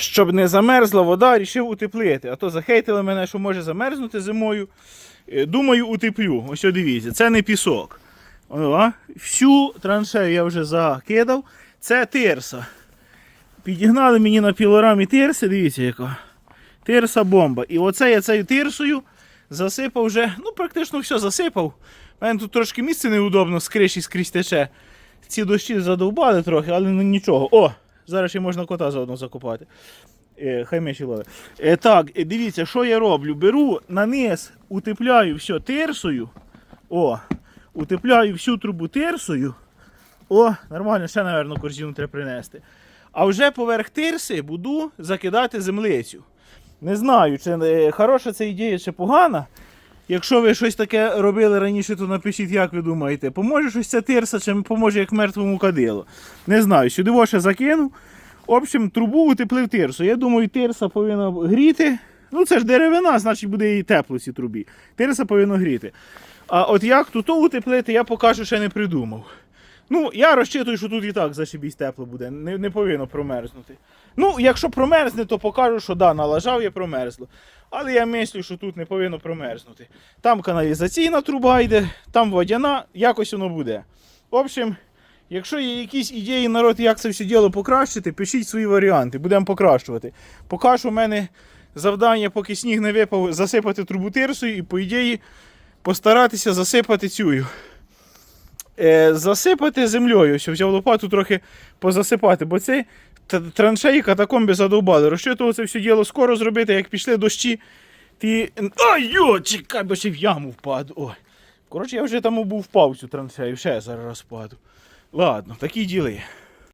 щоб не замерзла вода, рішив утеплити. А то захейтили мене, що може замерзнути зимою. Е, Думаю, утеплю. Ось дивіться, це не пісок. О, всю траншею я вже закидав. Це тирса. Підігнали мені на пілорамі тирси, дивіться яка. Тирса бомба. І оце я цією тирсою засипав вже, ну практично все засипав. У мене тут трошки місце неудобно, з криші скрізь тече. Ці дощі задовбали трохи, але ну нічого. О! Зараз ще можна кота заодно закопати. Е, хай миші ловить. Е, так, е, дивіться, що я роблю. Беру на низ, утепляю все тирсою. О, утепляю всю трубу тирсою. О, нормально, ще, напевно, корзину треба принести. А вже поверх тирси буду закидати землицю. Не знаю, чи хороша ця ідея, чи погана. Якщо ви щось таке робили раніше, то напишіть, як ви думаєте, поможе щось ця тирса, чи поможе як мертвому кадилу. Не знаю, сюди воше закинув. В общем, трубу утеплив тирсу. Я думаю, тирса повинна гріти. Ну, це ж деревина, значить буде і тепло цій трубі. Тирса повинна гріти. А от як тут утеплити, я поки що ще не придумав. Ну, я розчитую, що тут і так зашибісь тепло буде, не, не повинно промерзнути. Ну, якщо промерзне, то покажу, що да, налажав я промерзло. Але я мислю, що тут не повинно промерзнути. Там каналізаційна труба йде, там водяна, якось воно буде. В общем, якщо є якісь ідеї, народ, як це все діло покращити, пишіть свої варіанти, будемо покращувати. Поки що в мене завдання, поки сніг не випав, засипати трубу тирсою і, по ідеї, постаратися засипати цю. Е, засипати землею, що взяв лопату трохи позасипати, бо це траншеї катакомби задовбали. Розчитував це все діло скоро зробити, як пішли дощі. ти. Йо, чекай, бо ще в яму впаду. Ой. Коротше, я вже там був впав цю траншею, ще зараз розпаду. Ладно, такі діли.